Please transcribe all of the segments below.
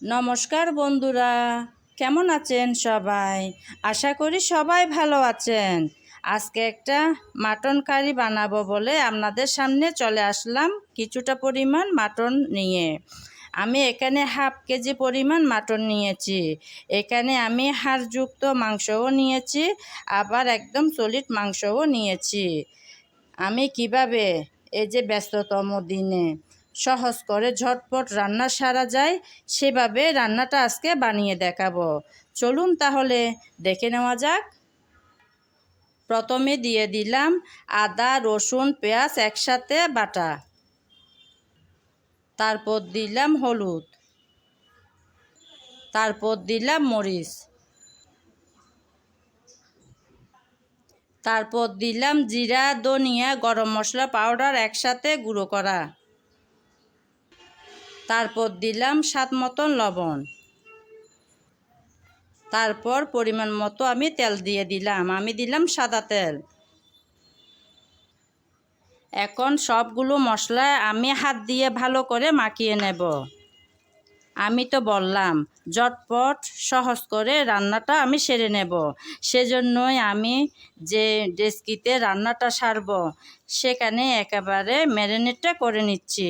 নমস্কার বন্ধুরা, কেমন আছেন সবাই? আশা করি সবাই ভালো আছেন। আজকে একটা মাটন কারি বানাবো বলে আপনাদের সামনে চলে আসলাম কিছুটা পরিমাণ মাটন নিয়ে। আমি এখানে হাফ কেজি পরিমাণ মাটন নিয়েছি। এখানে আমি হাড়যুক্ত মাংসও নিয়েছি, আবার একদম সলিড মাংসও নিয়েছি। আমি কীভাবে এই যে ব্যস্ততম দিনে সহজ করে ঝটপট রান্না সারা যায়, সেভাবে রান্নাটা আজকে বানিয়ে দেখাবো। চলুন তাহলে দেখে নেওয়া যাক। প্রথমে দিয়ে দিলাম আদা, রসুন, পেঁয়াজ একসাথে বাটা। তারপর দিলাম হলুদ। তারপর দিলাম মরিচ। তারপর দিলাম জিরা, ধনিয়া, গরম মশলা, পাউডার একসাথে গুঁড়ো করা। তারপর দিলাম স্বাদ মতন লবণ। তারপর পরিমাণ মতো আমি তেল দিয়ে দিলাম। আমি দিলাম সাদা তেল। এখন সবগুলো মশলা আমি হাত দিয়ে ভালো করে মাখিয়ে নেব। আমি তো বললাম জটপট সহজ করে রান্নাটা আমি সেরে নেব। সেজন্যই আমি যে ডেস্কিতে রান্নাটা সারব, সেখানে একেবারে ম্যারিনেটটা করে নিচ্ছি।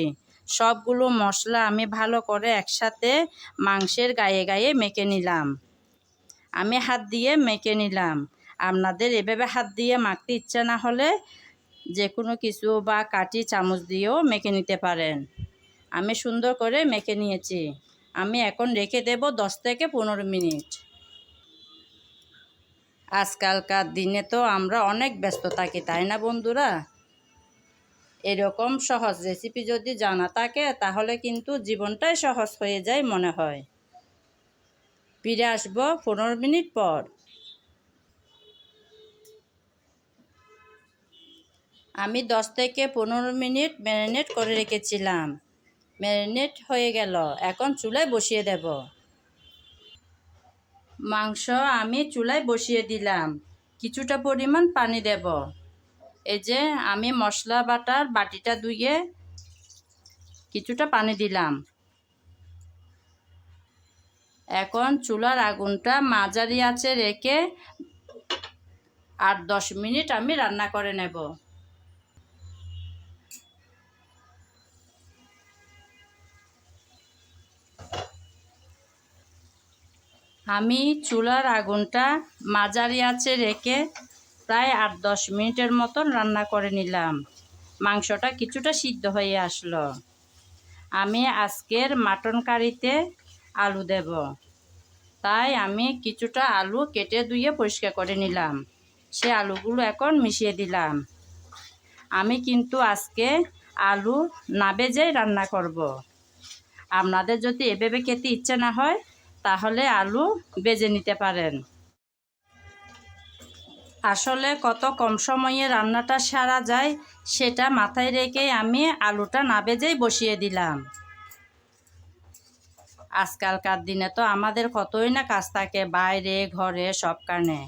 সবগুলো মশলা আমি ভালো করে একসাথে মাংসের গায়ে গায়ে মেখে নিলাম। আমি হাত দিয়ে মেখে নিলাম। আপনাদের এভাবে হাত দিয়ে মাখতে ইচ্ছা না হলে যে কোনো কিছু বা কাটি চামচ দিয়েও মেখে নিতে পারেন। আমি সুন্দর করে মেখে নিয়েছি। আমি এখন রেখে দেব দশ থেকে পনেরো মিনিট। আজকালকার দিনে তো আমরা অনেক ব্যস্ত থাকি, তাই না বন্ধুরা? এরকম সহজ রেসিপি যদি জানা থাকে, তাহলে কিন্তু জীবনটাই সহজ হয়ে যায় মনে হয়। ফিরে আসব পনেরো মিনিট পর। আমি দশ থেকে পনেরো মিনিট ম্যারিনেট করে রেখেছিলাম। ম্যারিনেট হয়ে গেল, এখন চুলায় বসিয়ে দেব। মাংস আমি চুলায় বসিয়ে দিলাম, কিছুটা পরিমাণ পানি দেব। এই যে আমি মশলা বাটার বাটিটা ধুয়ে কিছুটা পানি দিলাম। এখন চুলার আগুনটা মাঝারি আছে রেখে আট দশ মিনিট আমি রান্না করে নেব। আমি চুলার আগুনটা মাঝারি আছে রেখে প্রায় আট দশ মিনিটের মতন রান্না করে নিলাম। মাংসটা কিছুটা সিদ্ধ হয়ে আসলো। আমি আজকের মাটন কারিতে আলু দেব। তাই আমি কিছুটা আলু কেটে ধুয়ে পরিষ্কার করে নিলাম। সে আলুগুলো এখন মিশিয়ে দিলাম। আমি কিন্তু আজকে আলু না বেজেই রান্না করব। আপনাদের যদি এভাবে খেতে ইচ্ছে না হয়, তাহলে আলু বেজে নিতে পারেন। আসলে কত কম সময়ে রান্নাটা সারা যায় সেটা মাথায় রেখে আমি আলুটা না বেজেই বসিয়ে দিলাম। আজকালকার দিনে তো আমাদের কতই না কাজ থাকে বাইরে, ঘরে, সব কানে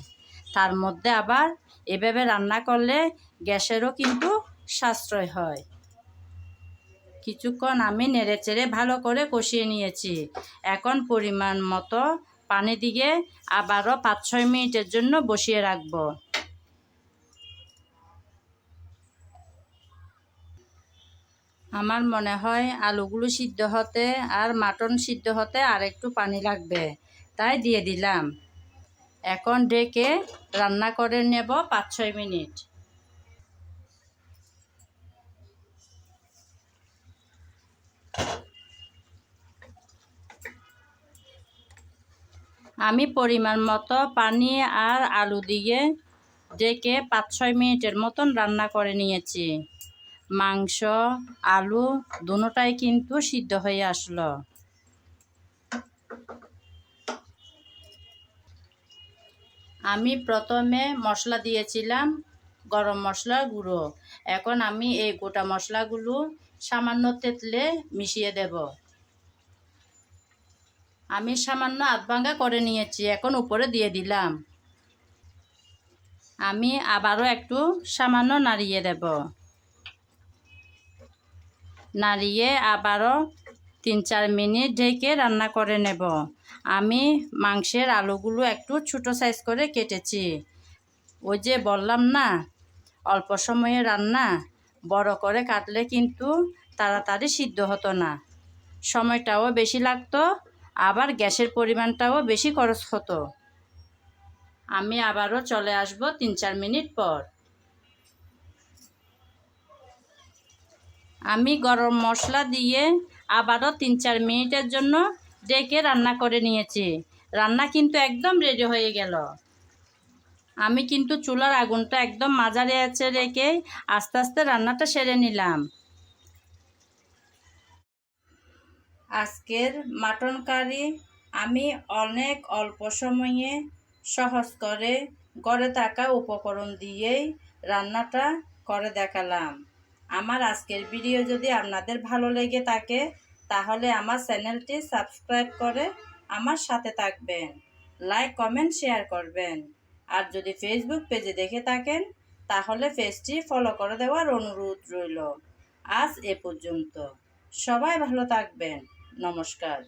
তার মধ্যে আবার এভাবে রান্না করলে গ্যাসেরও কিন্তু সাশ্রয় হয়। কিছুক্ষণ আমি নেড়ে চেড়ে ভালো করে কষিয়ে নিয়েছি। এখন পরিমাণ মতো পানি দিয়ে আবারও পাঁচ ছয় মিনিটের জন্য বসিয়ে রাখব। আমার মনে হয় আলুগুলো সিদ্ধ হতে আর মাটন সিদ্ধ হতে আর একটু পানি লাগবে। তাই দিয়ে দিলাম। এখন ডেকে রান্না করে নেব পাঁচ ছয় মিনিট। আমি পরিমাণ মতো পানি আর আলু দিয়ে ডেকে পাঁচ ছয় মিনিটের মতন রান্না করে নিয়েছি। মাংস, আলু দুটাই কিন্তু সিদ্ধ হয়ে আসলো। আমি প্রথমে মশলা দিয়েছিলাম গরম মশলা গুঁড়ো। এখন আমি এই গোটা মশলাগুলো সামান্য তেতলে মিশিয়ে দেব। আমি সামান্য আধ ভাঙ্গা করে নিয়েছি, এখন উপরে দিয়ে দিলাম। আমি আবারও একটু সামান্য নাড়িয়ে দেব। নাড়িয়ে আবারও তিন চার মিনিট ঢেকে রান্না করে নেব। আমি মাংসের আলুগুলো একটু ছোটো সাইজ করে কেটেছি। ওই যে বললাম না, অল্প সময়ে রান্না বড় করে কাটলে কিন্তু তাড়াতাড়ি সিদ্ধ হতো না। সময়টাও বেশি লাগতো, আবার গ্যাসের পরিমাণটাও বেশি খরচ হতো। আমি আবারও চলে আসব তিন চার মিনিট পর। আমি গরম মশলা দিয়ে আবারও তিন চার মিনিটের জন্য ডেকে রান্না করে নিয়েছি। রান্না কিন্তু একদম রেডি হয়ে গেল। আমি কিন্তু চুলার আগুনটা একদম মাঝারি আছে রেখে আস্তে আস্তে রান্নাটা সেরে নিলাম। আজকের মাটন কারি আমি অনেক অল্প সময়ে সহজ করে গড়ে থাকা উপকরণ দিয়েই রান্নাটা করে দেখালাম। আমার আজকের ভিডিও যদি আপনাদের ভালো লেগে থাকে, তাহলে আমার চ্যানেলটি সাবস্ক্রাইব করে আমার সাথে থাকবেন। লাইক, কমেন্ট, শেয়ার করবেন। আর যদি ফেসবুক পেজে দেখে থাকেন, তাহলে পেজটি ফলো করে দেওয়ার অনুরোধ রইল। আজ এ পর্যন্ত। সবাই ভালো থাকবেন। নমস্কার।